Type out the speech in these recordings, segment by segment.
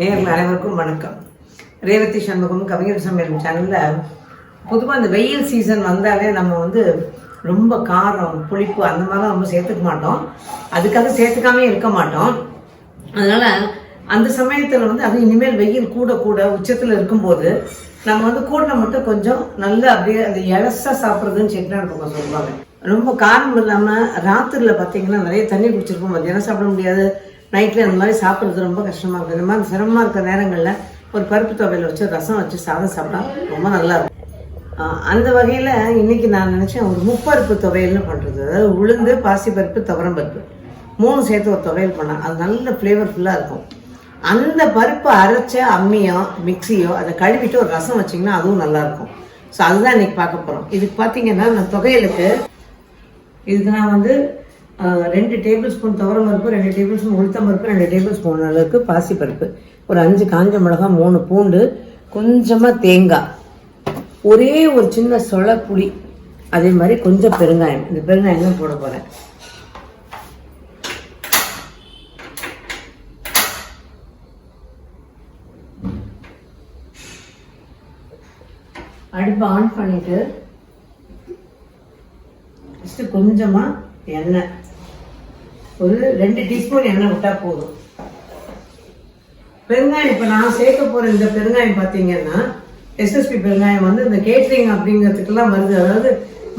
நேரில் அனைவருக்கும் வணக்கம். ரேவதி சண்முகம் கவிஞர் சமையல் சேனலில் பொதுவாக இந்த வெயில் சீசன் வந்தாலே நம்ம வந்து ரொம்ப காரம் புளிப்பு அந்த மாதிரிலாம் ரொம்ப சேர்த்துக்க மாட்டோம். அதுக்காக சேர்த்துக்காமே இருக்க மாட்டோம். அதனால் அந்த சமயத்தில் வந்து அது இனிமேல் வெயில் கூட கூட உச்சத்தில் இருக்கும்போது நம்ம வந்து கூட்டில் மட்டும் கொஞ்சம் நல்லா அப்படியே அந்த இலசா சாப்பிட்றதுன்னு செட்டிநாடு பக்கம் சொல்லுவாங்க. ரொம்ப காரம் இல்லாமல் ராத்திரியில் பார்த்தீங்கன்னா நிறைய தண்ணி குடிச்சிருப்போம். மத்தியானம் சாப்பிட முடியாது. நைட்டில் இந்த மாதிரி சாப்பிட்றது ரொம்ப கஷ்டமாக இருக்கும். இந்த மாதிரி சிரமமாக இருக்கிற நேரங்களில் ஒரு பருப்பு துவையல் வச்சு ரசம் வச்சு சாதம் சாப்பிட்டா ரொம்ப நல்லா இருக்கும். அந்த வகையில் இன்னைக்கு நான் நினச்சேன் ஒரு முப்பருப்பு துவையல்னு பண்ணுறது அதாவது உளுந்து பாசிப்பருப்பு துவரம்பருப்பு மூணு சேர்த்து ஒரு துவையல் பண்ணேன் அது நல்ல ஃப்ளேவர்ஃபுல்லாக இருக்கும். அந்த பருப்பு அரைச்ச அம்மியோ மிக்ஸியோ அதை கழுவிட்டு ஒரு ரசம் வச்சிங்கன்னா அதுவும் நல்லாயிருக்கும் ஸோ அதுதான் இன்னைக்கு பார்க்க போகிறோம் இதுக்கு பார்த்தீங்கன்னா நான் துவையலுக்கு இதுக்கு நான் வந்து ரெண்டு டேபிள் ஸ்பூன் துவரம் பருப்பு ரெண்டு டேபிள் ஸ்பூன் உளுத்தம் பருப்பு ரெண்டு டேபிள் ஸ்பூன் அளவுக்கு பாசிப்பருப்பு. ஒரு அஞ்சு காஞ்ச மிளகாய் மூணு பூண்டு கொஞ்சமாக தேங்காய் ஒரே ஒரு சின்ன சொள புளி அதே மாதிரி கொஞ்சம் பெருங்காயம். இந்த பெருங்காயம் தான் போட போகிறேன் அடுப்பை ஆன் பண்ணிட்டு ஃபஸ்ட்டு கொஞ்சமாக எண்ணெய். ஒரு ரெண்டு டீஸ்பூன் எண்ணெய் விட்டால் போதும். பெருங்காயம் இப்போ நான் சேர்க்க போகிற இந்த பெருங்காயம் பார்த்தீங்கன்னா எஸ்எஸ்பி பெருங்காயம் வந்து இந்த கேட்ரிங் அப்படிங்கிறதுக்கெல்லாம் வருது. அதாவது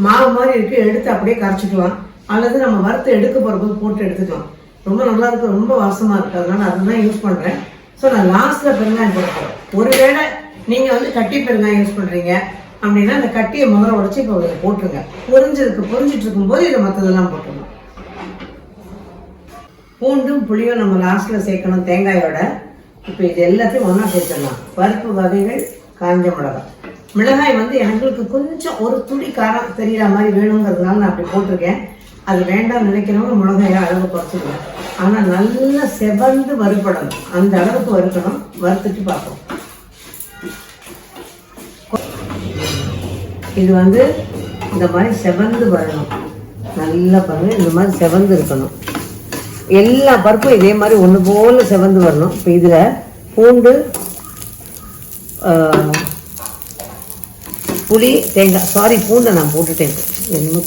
மாவு மாதிரி இருக்கு எடுத்து அப்படியே கரைச்சிக்கலாம். அல்லது நம்ம வறுத்து எடுக்க போகிறப்போ போட்டு எடுத்துக்கலாம். ரொம்ப நல்லா இருக்கு ரொம்ப வாசமாக இருக்கு. அதனால அதுதான் யூஸ் பண்ணுறேன் ஸோ நான் லாஸ்ட்டில் பெருங்காயம் போட்டுக்கிறேன். ஒருவேளை நீங்கள் வந்து கட்டி பெருங்காயம் யூஸ் பண்ணுறீங்க அப்படின்னா அந்த கட்டியை முதல்ல உடச்சி இப்போ போட்டுருங்க. பொரிஞ்சதுக்கு பொரிஞ்சிட்டு இருக்கும்போது இதை மற்றதெல்லாம் போட்டுருங்க பூண்டும் புளியும் நம்ம லாஸ்ட்ல சேர்க்கணும் தேங்காயோட. இப்போ இது எல்லாத்தையும் ஒன்றா சேர்த்துடலாம். பருப்பு வகைகள் காஞ்ச மிளகாய். மிளகாய் வந்து எங்களுக்கு கொஞ்சம் ஒரு துளி காரம் தெரியாத மாதிரி வேணுங்கிறதுனால நான் அப்படி போட்டிருக்கேன். அது வேண்டாம் நினைக்கிறவங்க மிளகாயை அளவு குறைச்சிக்கலாம் ஆனால் நல்லா செவந்து வறுபடணும். அந்த அளவுக்கு வறுக்கணும். வறுத்துட்டு பார்ப்போம். இது வந்து இந்த மாதிரி செவந்து வரணும். நல்லா பாருங்க. இந்த மாதிரி செவந்து இருக்கணும். எல்லா பருப்பும் இதே மாதிரி ஒன்று போல செவந்து வரணும். இப்போ இதில் பூண்டு புளி தேங்காய் சாரி பூண்டை நான் போட்டுட்டேன். என்னமோ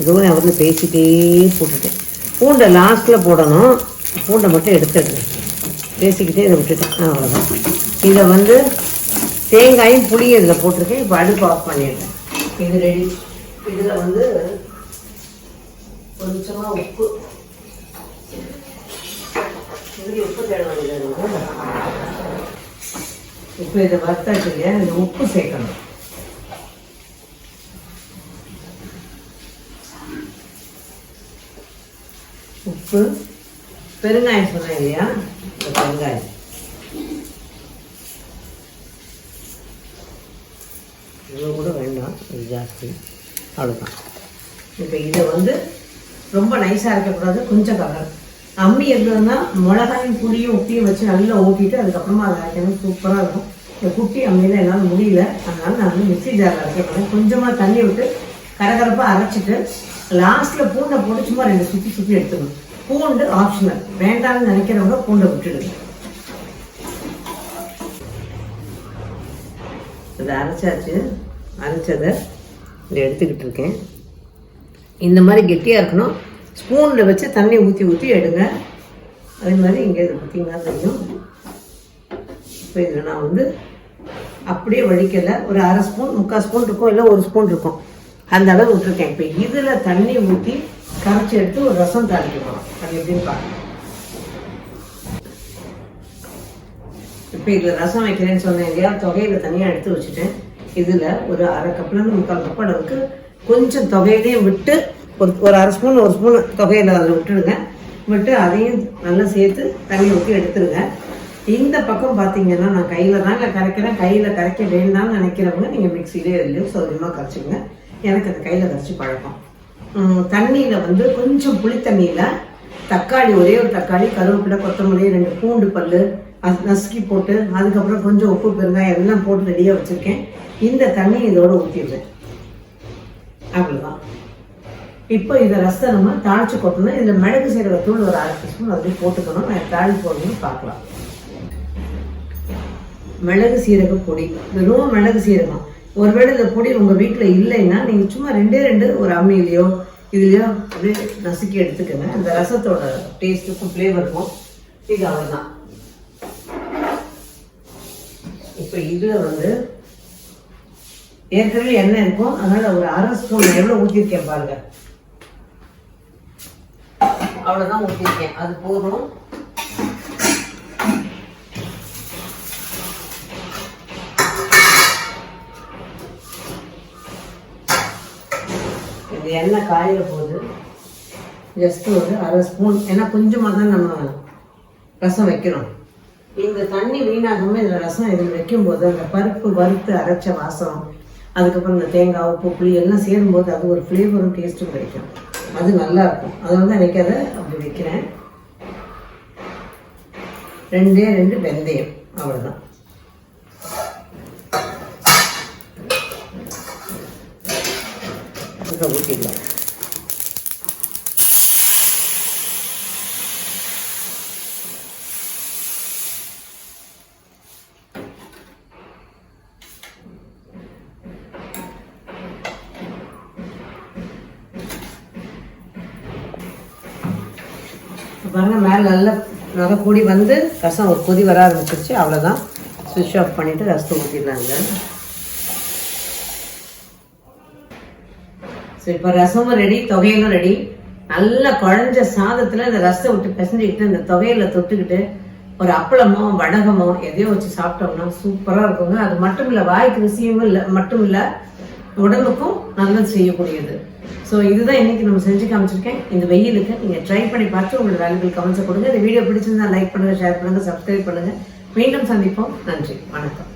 ஏதோ நான் வந்து பேசிட்டே போட்டுட்டேன். பூண்டை லாஸ்ட்டில் போடணும். பூண்டை மட்டும் எடுத்துடுறேன். பேசிக்கிட்டே இதை விட்டுட்டேன். அவ்வளோதான் இதை வந்து தேங்காயும் புளியும் இதில் போட்டிருக்கேன். இப்போ அடுப்பு ஆஃப் பண்ணிடுறேன். இது ரெடி இதில் வந்து கொஞ்சமாக உப்பு உப்பு தேவை இப்போ இதை வறுத்தாச்சு இல்லையா இந்த உப்பு சேர்க்கணும்? உப்பு. பெருங்காயம் சொன்னேன் இல்லையா? இந்த பெருங்காயம். இவ்வளோ கூட வேண்டாம் இது ஜாஸ்தி. அவ்வளோதான் இப்போ இதை வந்து ரொம்ப நைஸாக இருக்கக்கூடாது கொஞ்சம் கலர் அம்மி இருந்ததுன்னா மிளகாயும் புளியும் உப்பியும் வச்சு நல்லா ஊட்டிட்டு அதுக்கப்புறமா அதை அரைக்கணும். சூப்பராக இருக்கும். இந்த குட்டி அம்மியில் என்னால் முடியல. அதனால நான் வந்து மிக்சி ஜாரில் அரைக்க கொஞ்சமாக தண்ணி விட்டு கரகரப்பாக அரைச்சிட்டு லாஸ்ட்டில் பூண்டை போட்டு சும்மா ரெண்டு சுற்றி சுற்றி எடுத்துக்கணும். பூண்டு ஆப்ஷனல் வேண்டாம்னு நினைக்கிறவங்க பூண்டை விட்டுடுங்க. இதை அரைச்சாச்சு. அரைச்சதை இதை எடுத்துக்கிட்டு இருக்கேன். இந்த மாதிரி கெட்டியாக இருக்கணும். ஸ்பூனில் வச்சு தண்ணி ஊற்றி ஊற்றி எடுங்க. அதே மாதிரி இங்கே இது பார்த்தீங்கன்னா தெரியும். இப்போ இதில் நான் வந்து அப்படியே வடிக்கலை. ஒரு அரை ஸ்பூன் முக்கால் ஸ்பூன் இருக்கும் இல்லை ஒரு ஸ்பூன் இருக்கும். அந்த அளவு விட்டுருக்கேன். இப்போ இதில் தண்ணி ஊற்றி கரைச்சி எடுத்து ஒரு ரசம் தாளிக்கணும் அது எப்படின்னு பார்க்கணும் இப்போ இதில் ரசம் வைக்கிறேன்னு சொன்னேன் இல்லையா? தொகையில் தனியாக எடுத்து வச்சுட்டேன். இதில் ஒரு அரை கப்லேருந்து முக்கால் கப் அளவுக்கு கொஞ்சம் தொகையிலையும் விட்டு ஒரு ஒரு அரை ஸ்பூன் ஒரு ஸ்பூன் தொகையில் அதில் விட்டுடுங்க. விட்டு அதையும் நல்லா சேர்த்து தண்ணி ஊற்றி எடுத்துடுங்க. இந்த பக்கம் பார்த்தீங்கன்னா நான் கையில் தாங்க கரைக்கிறேன். கையில் கரைக்க வேண்டாம்னு நினைக்கிறவங்க நீங்கள் மிக்சிலே இல்லையோ சௌரியமாக கரைச்சிங்க எனக்கு அந்த கையில் கரைச்சி பழக்கம். தண்ணியில் வந்து கொஞ்சம் புளி தண்ணியில் தக்காளி ஒரே ஒரு தக்காளி கருவேப்பிலை கொத்தமல்லி ரெண்டு பூண்டு பல்லு அது நசுக்கி போட்டு அதுக்கப்புறம் கொஞ்சம் உப்பு பெருங்காயம் எல்லாம் போட்டு ரெடியாக வச்சுருக்கேன். இந்த தண்ணி இதோட ஊற்றிடுறேன் அவ்வளோதான் இப்போ இதை ரசத்தை நம்ம தாளிச்சு கொட்டணும். இதில் மிளகு சீரக தூள் ஒரு அரை டீஸ்பூன் அதுலேயும் போட்டுக்கணும். நான் தாளிச்சு போடணும்னு பார்க்கலாம். மிளகு சீரக பொடி. வெறும் மிளகு சீரகம். ஒருவேளை இந்த பொடி உங்கள் வீட்டில் இல்லைன்னா நீங்கள் சும்மா ரெண்டே ரெண்டு ஒரு அம்மியிலையோ இதுலையோ அப்படியே நசுக்கி எடுத்துக்கோங்க. அந்த ரசத்தோட டேஸ்ட்டுக்கும் ஃப்ளேவருக்கும் இது அவ்வளோதான் இப்போ இதில் வந்து ஏற்கனவே எண்ணெய் இருக்கும். அதனால ஒரு அரை ஸ்பூன் எவ்வளோ ஊற்றிருக்கேன் பாருங்க. அவ்வளோதான் ஊற்றிருக்கேன் அது போதும். இது எண்ணெய் காயில போது. ஜஸ்ட் ஒரு அரை ஸ்பூன் ஏன்னா கொஞ்சமாக தான் நம்ம ரசம் வைக்கிறோம் இந்த தண்ணி வீணாகாமல் இதில் ரசம் இதில் வைக்கும்போது அந்த பருப்பு வறுத்து அரைச்ச வாசம் அதுக்கப்புறம் இந்த தேங்காய் உப்பு புளி எல்லாம் சேரும்போது அது ஒரு ஃப்ளேவரும் டேஸ்ட்டும் கிடைக்கும். அது நல்லா இருக்கும் அதனால தான் எனக்கு அதை அப்படி வைக்கிறேன். ரெண்டே ரெண்டு வெந்தயம். அவ்வளோதான் இதை ஊற்றிடலாம் இப்ப பாருங்க மேலே நல்லா நல்லா கூடி வந்து ரசம் ஒரு கொதி வர ஆரம்பிச்சிருச்சு. அவ்வளோதான் சுவிட்ச் ஆஃப் பண்ணிவிட்டு ரசத்தை ஊற்றிடலாங்க சரி இப்போ ரசமும் ரெடி தொகையிலும் ரெடி நல்ல குழஞ்ச சாதத்தில் இந்த ரசத்தை விட்டு பிசைஞ்சிக்கிட்டு இந்த தொகையில தொட்டுக்கிட்டு ஒரு அப்பளமோ வடகமோ எதையோ வச்சு சாப்பிட்டோம்னா சூப்பராக இருக்குங்க. அது மட்டும் இல்லை வாய்க்கு ருசியும் இல்லை மட்டும் இல்லை உடம்புக்கும் நல்லது செய்யக்கூடியது. ஸோ இதுதான் இன்றைக்கி நம்ம செஞ்சு காமிச்சிருக்கேன். இந்த வெயிலுக்கு நீங்கள் ட்ரை பண்ணி பார்த்து உங்களோட வேலைகள் கமெண்ட்ஸை கொடுங்க. இந்த வீடியோ பிடிச்சிருந்தா லைக் பண்ணுங்கள் ஷேர் பண்ணுங்கள் சப்ஸ்கிரைப் பண்ணுங்கள் மீண்டும் சந்திப்போம். நன்றி. வணக்கம்.